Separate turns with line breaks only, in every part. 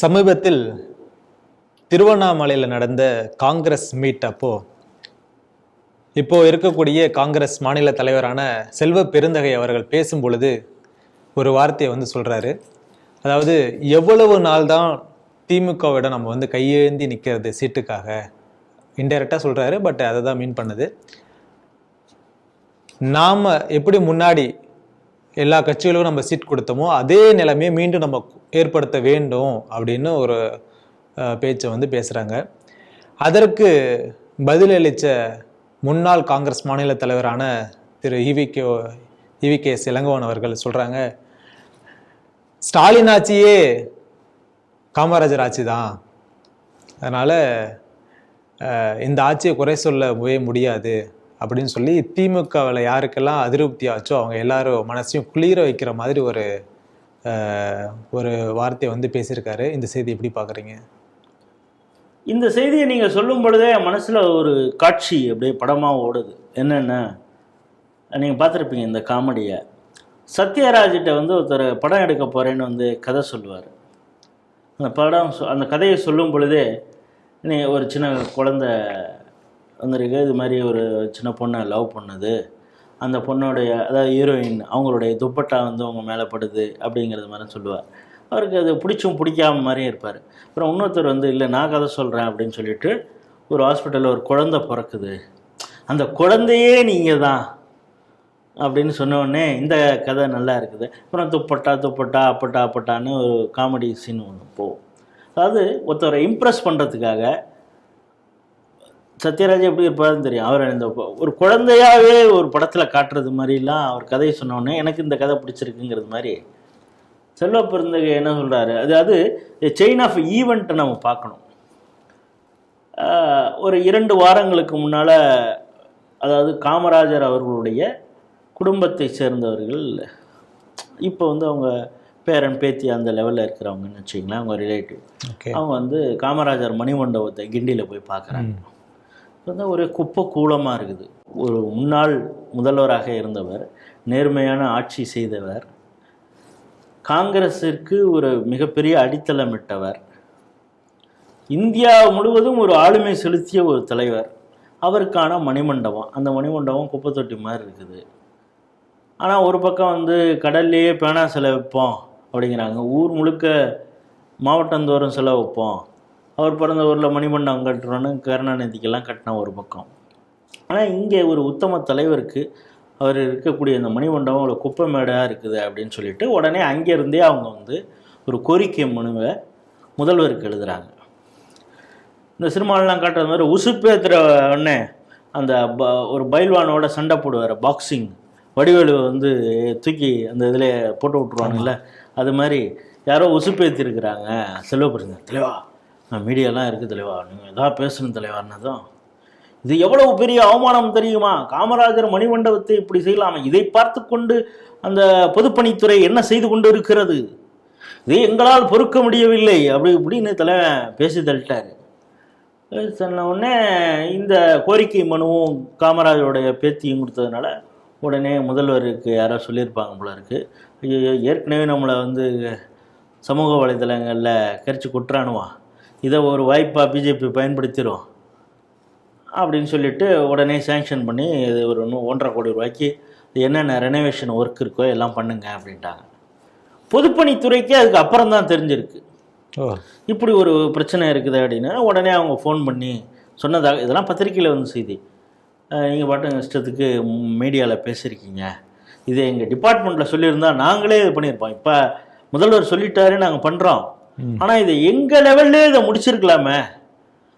சமீபத்தில் திருவண்ணாமலையில் நடந்த காங்கிரஸ் மீட் அப்போ இப்போ இருக்கக்கூடிய காங்கிரஸ் மாநில தலைவரான செல்வ பெருந்தகை அவர்கள் பேசும் பொழுது ஒரு வார்த்தையை வந்து சொல்கிறாரு அதாவது எவ்வளவு நாள் தான் திமுகவிட நம்ம வந்து கையேந்தி நிற்கிறது சீட்டுக்காக? இன்டெரக்டாக சொல்கிறாரு பட் அதை தான் மீன் பண்ணுது. நாம் எப்படி முன்னாடி எல்லா கட்சிகளுக்கும் நம்ம சீட் கொடுத்தோமோ அதே நிலைமையை மீண்டும் நம்ம ஏற்படுத்த வேண்டும் அப்படின்னு ஒரு பேச்சை வந்து பேசுகிறாங்க அதற்கு பதிலளித்த முன்னாள் காங்கிரஸ் மாநில தலைவரான திரு இவிகே இவிகே இளங்கோவன் அவர்கள் சொல்கிறாங்க ஸ்டாலின் ஆட்சியே காமராஜர் ஆட்சி தான். அதனால் இந்த ஆட்சியை குறை சொல்லவே முடியாது. அப்படின்னு சொல்லி திமுகவில் யாருக்கெல்லாம் அதிருப்தி ஆச்சோ அவங்க எல்லாரும் மனசையும் குளிர வைக்கிற மாதிரி ஒரு ஒரு வார்த்தையை வந்து பேசியிருக்காரு. இந்த செய்தி எப்படி பார்க்குறீங்க?
இந்த செய்தியை நீங்கள் சொல்லும் பொழுதே என் மனசில் ஒரு காட்சி அப்படியே படமாக ஓடுது. என்னென்ன? நீங்கள் பார்த்துருப்பீங்க இந்த காமெடியை. சத்யராஜிட்ட வந்து ஒருத்தர் படம் எடுக்க போகிறேன்னு வந்து கதை சொல்லுவார். அந்த படம் சொ- அந்த கதையை சொல்லும் பொழுதே நீ ஒரு சின்ன குழந்தை வந்திருக்கு இது மாதிரி ஒரு சின்ன பொண்ணை லவ் பண்ணுது. அந்த பொண்ணுடைய அதாவது ஹீரோயின் அவங்களுடைய துப்பட்டா வந்து அவங்க மேலே படுது அப்படிங்கிறது மாதிரி சொல்லுவார் அவருக்கு அது பிடிச்சும் பிடிக்காம மாதிரியும் இருப்பார். அப்புறம் இன்னொருத்தர் வந்து இல்லை நான் கதை சொல்கிறேன் அப்படின்னு சொல்லிட்டு ஒரு ஹாஸ்பிட்டலில் ஒரு குழந்தை பிறக்குது. அந்த குழந்தையே நீங்கள் தான் அப்படின்னு சொன்னோடனே இந்த கதை நல்லா இருக்குது. அப்புறம் துப்பட்டா துப்பட்டா அப்பட்டா அப்பட்டான்னு ஒரு காமெடி சீன் ஒன்று போகும் அதாவது ஒருத்தரை இம்ப்ரெஸ் பண்ணுறதுக்காக சத்யராஜ் எப்படி இருப்பாருன்னு தெரியும். அவர் இந்த ஒரு குழந்தையாவே ஒரு படத்தில் காட்டுறது மாதிரிலாம் அவர் கதையை சொன்ன உடனே எனக்கு இந்த கதை பிடிச்சிருக்குங்கிறது மாதிரி செல்வ பெருந்தகை என்ன சொல்கிறாரு அது அது செயின் ஆஃப் ஈவெண்ட்டை நம்ம பார்க்கணும். ஒரு இரண்டு வாரங்களுக்கு முன்னால் அதாவது காமராஜர் அவர்களுடைய குடும்பத்தை சேர்ந்தவர்கள் இப்போ வந்து அவங்க பேரன் பேத்தி அந்த லெவலில் இருக்கிறவங்கன்னு வச்சிங்களேன் அவங்க ரிலேட்டிவ்
ஓகே
அவங்க வந்து காமராஜர் மணிமண்டபத்தை கிண்டியில் போய் பார்க்குறாங்க. வந்து ஒரு குப்பை கூலமாக இருக்குது. ஒரு முன்னாள் முதல்வராக இருந்தவர் நேர்மையான ஆட்சி செய்தவர் காங்கிரஸிற்கு ஒரு மிகப்பெரிய அடித்தளமிட்டவர் இந்தியா முழுவதும் ஒரு ஆளுமை செலுத்திய ஒரு தலைவர். அவருக்கான மணிமண்டபம். அந்த மணிமண்டபம் குப்பை தொட்டி மாதிரி இருக்குது. ஆனால் ஒரு பக்கம் வந்து கடல்லையே பேனா சிலை வைப்போம் அப்படிங்கிறாங்க. ஊர் முழுக்க மாவட்டந்தோறும் சிலை வைப்போம். அவர் பிறந்த ஊரில் மணிமண்டபம் கட்டுறோன்னு கருணாநிதிக்கெல்லாம் கட்டின ஒரு பக்கம். ஆனால் இங்கே ஒரு உத்தம தலைவருக்கு அவர் இருக்கக்கூடிய இந்த மணிமண்டபம் ஒரு குப்பை மேடாக இருக்குது அப்படின்னு சொல்லிட்டு உடனே அங்கேருந்தே அவங்க வந்து ஒரு கோரிக்கை மனுவை முதல்வருக்கு எழுதுகிறாங்க இந்த சினிமாலெலாம் காட்டுறது மாதிரி உசுப்பேத்துற உடனே அந்த ப ஒரு பைல்வானோட சண்டை போடுவார் பாக்ஸிங் வடிவேலு வந்து தூக்கி அந்த இதில் போட்டு விட்ருவாங்கல்ல அது மாதிரி யாரோ உசுப்பேத்திருக்கிறாங்க. செல்வப்பிரசங்க தலைவா நான் மீடியாலாம் இருக்குது தலைவா. நீங்கள் எதாவது பேசணும் தலைவார்னதும் இது எவ்வளவு பெரிய அவமானம் தெரியுமா? காமராஜர் மணிமண்டபத்தை இப்படி செய்யலாமா? இதை பார்த்து கொண்டு அந்த பொதுப்பணித்துறை என்ன செய்து கொண்டு இருக்கிறது இதை எங்களால் பொறுக்க முடியவில்லை. அப்படி இப்படின்னு தலைவன் பேசி தள்ளிட்டாரு. பேசி உடனே இந்த கோரிக்கை மனுவும் காமராஜருடைய பேத்தியும் கொடுத்ததுனால உடனே முதல்வருக்கு யாரோ சொல்லியிருப்பாங்க போல இருக்குது ஐயோ ஏற்கனவே நம்மளை வந்து சமூக வலைதளங்களில் கரிச்சு கொட்டுறானுவா. இதை ஒரு வாய்ப்பாக பிஜேபி பயன்படுத்திடும் அப்படின்னு சொல்லிட்டு உடனே சேங்ஷன் பண்ணி இது ஒரு ஒன்றரை கோடி ரூபாய்க்கு என்னென்ன ரெனோவேஷன் ஒர்க் இருக்கோ எல்லாம் பண்ணுங்க அப்படின்ட்டாங்க. பொதுப்பணித்துறைக்கு அதுக்கு அப்புறம் தான் தெரிஞ்சிருக்கு. இப்படி ஒரு பிரச்சனை இருக்குது அப்படின்னா உடனே அவங்க ஃபோன் பண்ணி சொன்னதாக இதெல்லாம் பத்திரிக்கையில் வந்து செய்தி. நீங்கள் பாட்டு இஷ்டத்துக்கு மீடியாவில் பேசியிருக்கீங்க இது எங்கள் டிபார்ட்மெண்ட்டில் சொல்லியிருந்தா நாங்களே இது பண்ணியிருப்போம். இப்போ முதல்வர் சொல்லிட்டாரு நாங்கள் பண்ணுறோம் ஆனால் இதை எங்கள் லெவல்லே இதை முடிச்சிருக்கலாமே?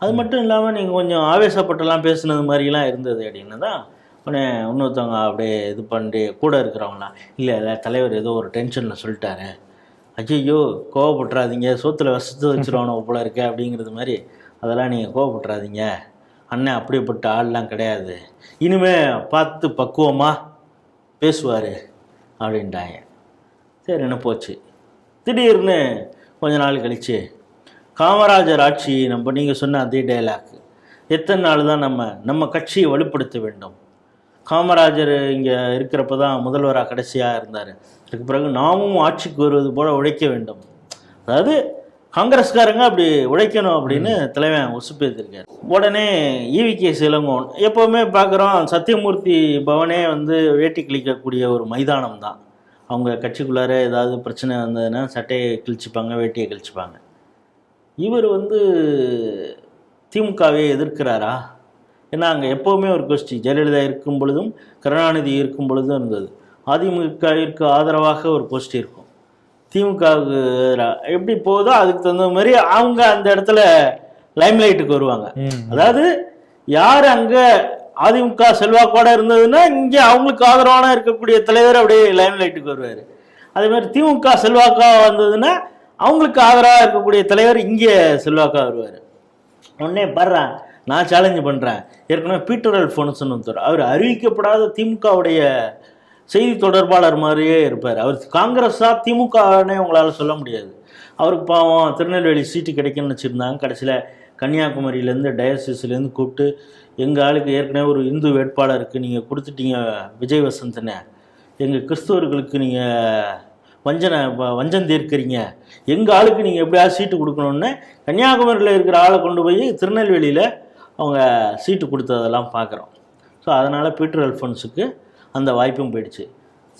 அது மட்டும் இல்லாமல் நீங்கள் கொஞ்சம் ஆவேசப்பட்டெல்லாம் பேசுனது மாதிரிலாம் இருந்தது அப்படின்னு தான் உடனே இன்னொருத்தவங்க அப்படியே இது பண்ணி கூட இருக்கிறவங்களாம் இல்லை இல்லை தலைவர் ஏதோ ஒரு டென்ஷனில் சொல்லிட்டாரு. ஐயோ கோவப்பட்டுறாதீங்க. சோத்தில் வசத்து வச்சுருவானோ போல இருக்கே அப்படிங்கிறது மாதிரி அதெல்லாம் நீங்கள் கோவப்பட்டுறாதீங்க. அண்ணன் அப்படிப்பட்ட ஆள்லாம் கிடையாது. இனிமே பார்த்து பக்குவமாக பேசுவார் அப்படின்ட்டாங்க. சரி என்ன போச்சு. திடீர்னு கொஞ்ச நாள் கழிச்சு காமராஜர் ஆட்சி நம்ம நீங்கள் சொன்ன அதே டைலாக் எத்தனை நாள் தான் நம்ம நம்ம கட்சியை வலுப்படுத்த வேண்டும்? காமராஜர் இங்கே இருக்கிறப்ப தான் முதல்வராக கடைசியாக இருந்தார். அதுக்கு பிறகு நாமும் ஆட்சிக்கு வருவது போல் உழைக்க வேண்டும். அதாவது காங்கிரஸ்காரங்க அப்படி உழைக்கணும் அப்படின்னு தலைவன் உசுப்பேத்திருக்காரு உடனே ஈவி கே எப்போவுமே பார்க்குறோம் சத்தியமூர்த்தி பவனே வந்து வேட்டி கிழிக்கக்கூடிய ஒரு மைதானம் தான் அவங்க கட்சிக்குள்ளார ஏதாவது பிரச்சனை வந்ததுன்னா சட்டையை கிழிச்சிப்பாங்க வேட்டியை கிழிச்சிப்பாங்க. இவர் வந்து திமுகவை எதிர்க்கிறாரா? ஏன்னா அங்கே எப்போவுமே ஒரு கோஷ்டி ஜெயலலிதா இருக்கும் பொழுதும் கருணாநிதி இருக்கும் பொழுதும் இருந்தது. அதிமுகவிற்கு ஆதரவாக ஒரு கோஷ்டி இருக்கும். திமுகவுக்கு எப்படி போகுதோ அதுக்கு தகுந்த மாதிரி அவங்க அந்த இடத்துல லைம்லைட்டுக்கு வருவாங்க. அதாவது யார் அங்க அதிமுக செல்வாக்கோட இருந்ததுன்னா இங்கே அவங்களுக்கு ஆதரவான இருக்கக்கூடிய தலைவர் அப்படியே லைம்லைட்டுக்கு வருவார். அதே மாதிரி திமுக செல்வாக்காக வந்ததுன்னா அவங்களுக்கு ஆதரவாக இருக்கக்கூடிய தலைவர் இங்கே செல்வாக்காக வருவார். உடனே படுறேன் நான் சேலஞ்சு பண்ணுறேன் ஏற்கனவே பீட்டர் அல்ஃபோன்ஸ்னு ஒருத்தர் அவர் அறிவிக்கப்படாத திமுகவுடைய செய்தி தொடர்பாளர் மாதிரியே இருப்பார். அவர் காங்கிரஸா திமுகனே உங்களால் சொல்ல முடியாது. அவருக்கு பாவம் திருநெல்வேலி சீட்டு கிடைக்கும்னு வச்சுருந்தாங்க. கடைசியில் கன்னியாகுமரியிலேருந்து டயசிஸ்லேருந்து கூப்பிட்டு எங்கள் ஆளுக்கு ஏற்கனவே ஒரு இந்து வேட்பாளருக்கு நீங்கள் கொடுத்துட்டீங்க விஜய் வசந்தனை எங்கள் கிறிஸ்தவர்களுக்கு நீங்கள் வஞ்சனை வஞ்சம் தீர்க்கிறீங்க. எங்கள் ஆளுக்கு நீங்கள் எப்படியாவது சீட்டு கொடுக்கணுன்னு கன்னியாகுமரியில் இருக்கிற ஆளை கொண்டு போய் திருநெல்வேலியில் அவங்க சீட்டு கொடுத்ததெல்லாம் பார்க்குறோம் ஸோ அதனால் பீட்டர் அல்ஃபோன்ஸுக்கு அந்த வாய்ப்பும் போயிடுச்சு.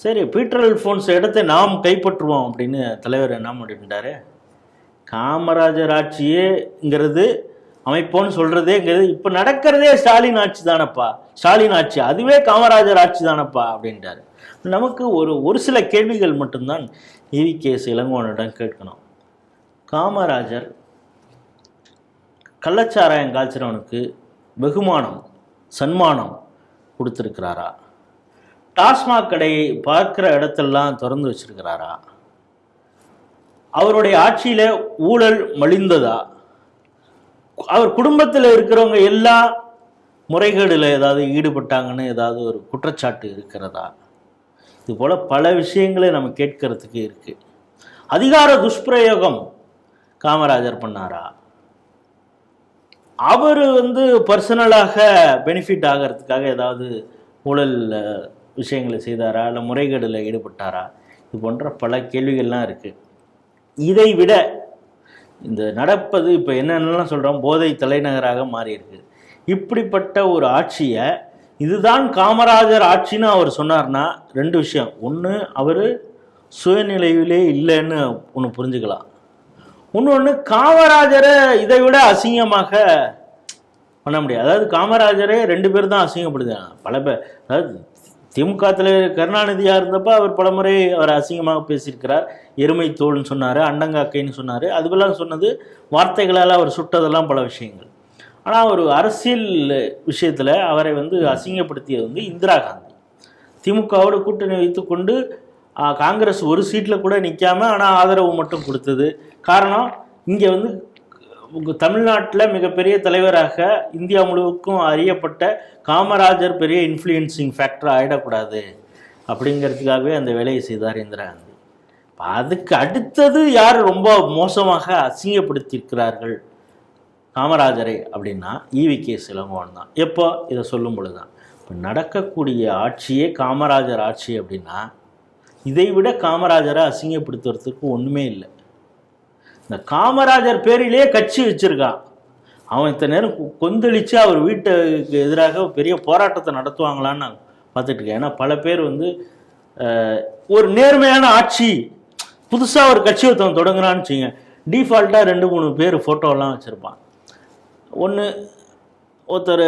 சரி பீட்டர் அல்ஃபோன்ஸ் இடத்தை நாம் கைப்பற்றுவோம் அப்படின்னு தலைவர் என்ன பண்ணிட்டாரு? காமராஜர் ஆட்சியேங்கிறது அமைப்போன்னு சொல்றதேங்கிறது இப்போ நடக்கிறதே ஸ்டாலின் ஆட்சி தானப்பா. ஸ்டாலின் ஆட்சி அதுவே காமராஜர் ஆட்சி தானப்பா அப்படின்றாரு. நமக்கு ஒரு ஒரு சில கேள்விகள் மட்டும்தான் இவி கேஸ் இளங்கோவனிடம் கேட்கணும். காமராஜர் கள்ளச்சாராயம் காய்ச்சிறவனுக்கு வெகுமானம் சன்மானம் கொடுத்துருக்கிறாரா? டாஸ்மாக் கடையை பார்க்குற இடத்தெல்லாம் திறந்து வச்சிருக்கிறாரா? அவருடைய ஆட்சியில் ஊழல் மலிந்ததா? அவர் குடும்பத்தில் இருக்கிறவங்க எல்லா முறைகேடில் ஏதாவது ஈடுபட்டாங்கன்னு ஏதாவது ஒரு குற்றச்சாட்டு இருக்கிறதா? இது போல் பல விஷயங்களை நம்ம கேட்கறதுக்கு இருக்குது அதிகார துஷ்பிரயோகம் காமராஜர் பண்ணாரா? அவர் வந்து பர்சனலாக பெனிஃபிட் ஆகிறதுக்காக ஏதாவது ஊழல் விஷயங்களை செய்தாரா? இல்லை முறைகேடில் ஈடுபட்டாரா? இது போன்ற பல கேள்விகள்லாம் இருக்குது இதை விட இந்த நடப்பது இப்போ என்னென்னலாம் சொல்கிறோம் போதை தலைநகராக மாறியிருக்கு. இப்படிப்பட்ட ஒரு ஆட்சியை இதுதான் காமராஜர் ஆட்சின்னு அவர் சொன்னார்னா ரெண்டு விஷயம். ஒன்று அவர் சுயநிலையிலே இல்லைன்னு ஒன்று புரிஞ்சுக்கலாம். இன்னொன்று காமராஜரை இதை விட அசிங்கமாக பண்ண முடியாது. அதாவது காமராஜரே ரெண்டு பேர் தான் அசிங்கப்படுது பல பேர் அதாவது திமுக தலைவர் கருணாநிதியாக இருந்தப்போ அவர் பலமுறை அவர் அசிங்கமாக பேசியிருக்கிறார். எருமை தோல்னு சொன்னார் அண்டங்காக்கைன்னு சொன்னார். அதுவெல்லாம் சொன்னது வார்த்தைகளால் அவர் சுட்டதெல்லாம் பல விஷயங்கள். ஆனால் ஒரு அரசியல் விஷயத்தில் அவரை வந்து அசிங்கப்படுத்தியது வந்து இந்திரா காந்தி. திமுகவோடு கூட்டணி வைத்துக்கொண்டு கொண்டு காங்கிரஸ் ஒரு சீட்டில் கூட நிற்காமல் ஆனால் ஆதரவு மட்டும் கொடுத்தது. காரணம் இங்கே வந்து தமிழ்நாட்டில் மிகப்பெரிய தலைவராக இந்தியா முழுவதுக்கும் அறியப்பட்ட காமராஜர் பெரிய இன்ஃப்ளூயன்சிங் ஃபேக்டர் ஆகிடக்கூடாது அப்படிங்கிறதுக்காகவே அந்த வேலையை செய்தார் இந்திரா காந்தி. அதுக்கு அடுத்தது யார் ரொம்ப மோசமாக அசிங்கப்படுத்தியிருக்கிறார்கள் காமராஜரை அப்படின்னா ஈவி கே சிலங்கோன் தான். எப்போ? இதை சொல்லும் பொழுது தான் இப்போ நடக்கக்கூடிய ஆட்சியே காமராஜர் ஆட்சி அப்படின்னா இதை விட காமராஜரை அசிங்கப்படுத்துறதுக்கு ஒன்றுமே இல்லை. இந்த காமராஜர் பேரிலேயே கட்சி வச்சிருக்கான் அவன் இத்தனை நேரம் கொந்தளித்து கொந்தளிச்சு அவர் வீட்டுக்கு எதிராக பெரிய போராட்டத்தை நடத்துவாங்களான்னு நான் பார்த்துட்டுருக்கேன் ஏன்னா பல பேர் வந்து ஒரு நேர்மையான ஆட்சி புதுசாக ஒரு கட்சி ஒருத்தவன் தொடங்குறான்னு வச்சுங்க டிஃபால்ட்டாக ரெண்டு மூணு பேர் ஃபோட்டோலாம் வச்சுருப்பான். ஒன்று ஒருத்தர்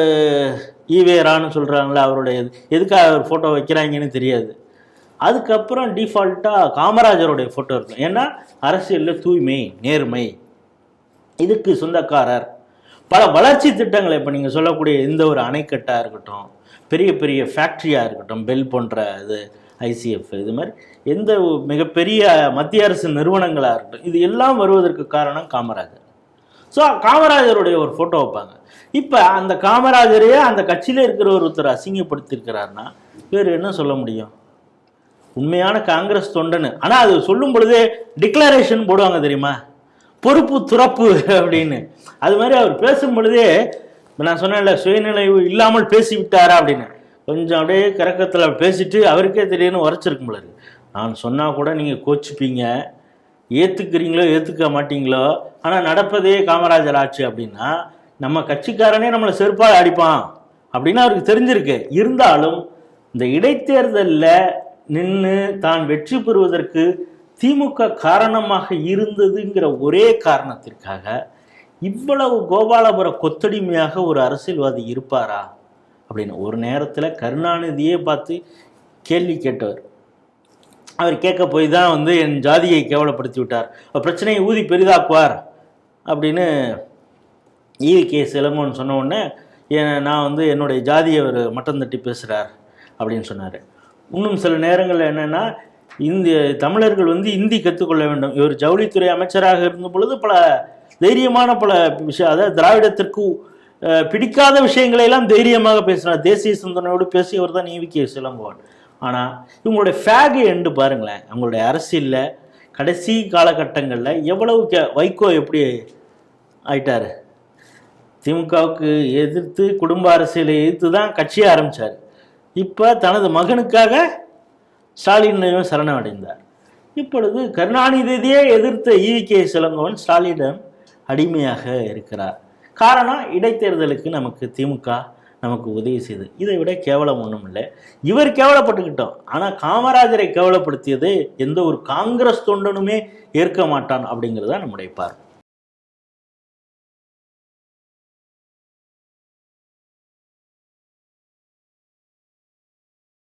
ஈவேரான்னு சொல்கிறாங்களே அவருடைய இது. எதுக்காக அவர் ஃபோட்டோ வைக்கிறாங்கன்னு தெரியாது. அதுக்கப்புறம் டிஃபால்ட்டாக காமராஜருடைய ஃபோட்டோ இருக்கும். ஏன்னா அரசியலில் தூய்மை நேர்மை. இதுக்கு சொந்தக்காரர். பல வளர்ச்சி திட்டங்களை இப்போ நீங்கள் சொல்லக்கூடிய எந்த ஒரு அணைக்கட்டாக இருக்கட்டும் பெரிய பெரிய ஃபேக்ட்ரியாக இருக்கட்டும் பெல் போன்ற இது ஐசிஎஃப் இது மாதிரி எந்த மிகப்பெரிய மத்திய அரசு நிறுவனங்களாக இருக்கட்டும் இது எல்லாம் வருவதற்கு காரணம் காமராஜர். ஸோ காமராஜருடைய ஒரு ஃபோட்டோ வைப்பாங்க. இப்போ அந்த காமராஜரையே அந்த கட்சியில் இருக்கிற ஒருத்தர் அசிங்கப்படுத்தியிருக்கிறாருன்னா வேறு என்ன சொல்ல முடியும்? உண்மையான காங்கிரஸ் தொண்டனு. ஆனால் அது சொல்லும் பொழுதே டிக்ளரேஷன் போடுவாங்க தெரியுமா? பொறுப்பு துறப்பு அப்படின்னு. அது மாதிரி அவர் பேசும் பொழுதே நான் சொன்னேன்ல சுயநிலை இல்லாமல் பேசிவிட்டாரா அப்படின்னு. கொஞ்சம் அப்படியே கரக்கத்தில் பேசிட்டு அவருக்கே தெரியும்னு உரைச்சிருக்கும் பொழுது நான் சொன்னால் கூட நீங்கள் கோச்சிப்பீங்க. ஏற்றுக்கிறீங்களோ ஏற்றுக்க மாட்டீங்களோ ஆனால் நடப்பதே காமராஜர் ஆட்சி அப்படின்னா நம்ம கட்சிக்காரனே நம்மளை செருப்பால் அடிப்பான் அப்படின்னு அவருக்கு தெரிஞ்சிருக்கு. இருந்தாலும் இந்த இடைத்தேர்தலில் நின்று தான் வெற்றி பெறுவதற்கு திமுக காரணமாக இருந்ததுங்கிற ஒரே காரணத்திற்காக இவ்வளவு கோபாலபுர கொத்தடிமையாக ஒரு அரசியல்வாதி இருப்பாரா? அப்படின்னு ஒரு நேரத்தில் கருணாநிதியே பார்த்து கேள்வி கேட்டவர். அவர் கேட்க போய் தான் வந்து என் ஜாதியை கேவலப்படுத்தி விட்டார் பிரச்சனையை ஊதி பெரிதாக்குவார் அப்படின்னு ஈவி கே. சிலங்கோன்னு சொன்ன உடனே நான் வந்து என்னுடைய ஜாதியை அவர் மட்டம் தட்டி பேசுகிறார் அப்படின்னு சொன்னார். இன்னும் சில நேரங்களில் என்னென்னா இந்திய தமிழர்கள் வந்து இந்தி கற்றுக்கொள்ள வேண்டும். இவர் ஜவுளித்துறை அமைச்சராக இருந்த பொழுது பல தைரியமான பல விஷயம் அதாவது திராவிடத்திற்கு பிடிக்காத விஷயங்களை எல்லாம் தைரியமாக பேசினார். தேசிய சிந்தனையோடு பேசியவர் தான் ஈவி கே. சிலங்கோன் ஆனால் இவங்களுடைய ஃபேகு எண்டு பாருங்களேன். அவங்களுடைய அரசியலில் கடைசி காலகட்டங்களில் எவ்வளவு கே வைகோ எப்படி ஆயிட்டார்? திமுகவுக்கு எதிர்த்து குடும்ப அரசியலை எதிர்த்து தான் கட்சியை ஆரம்பித்தார் இப்போ தனது மகனுக்காக ஸ்டாலினையும் அடைந்தார் இப்பொழுது கருணாநிதியே எதிர்த்த ஈவி கே சிலங்கோவன் ஸ்டாலினிடம் அடிமையாக இருக்கிறார். காரணம் இடைத்தேர்தலுக்கு நமக்கு திமுக நமக்கு உதவி செய்து இதை விட கேவலம் ஒன்றும் இல்லை. இவர் கேவலப்பட்டுக்கிட்டோம். ஆனால் காமராஜரை கேவலப்படுத்தியது எந்த ஒரு காங்கிரஸ் தொண்டனுமே ஏற்க மாட்டான் அப்படிங்கிறது தான் நம்முடைய பார்வை.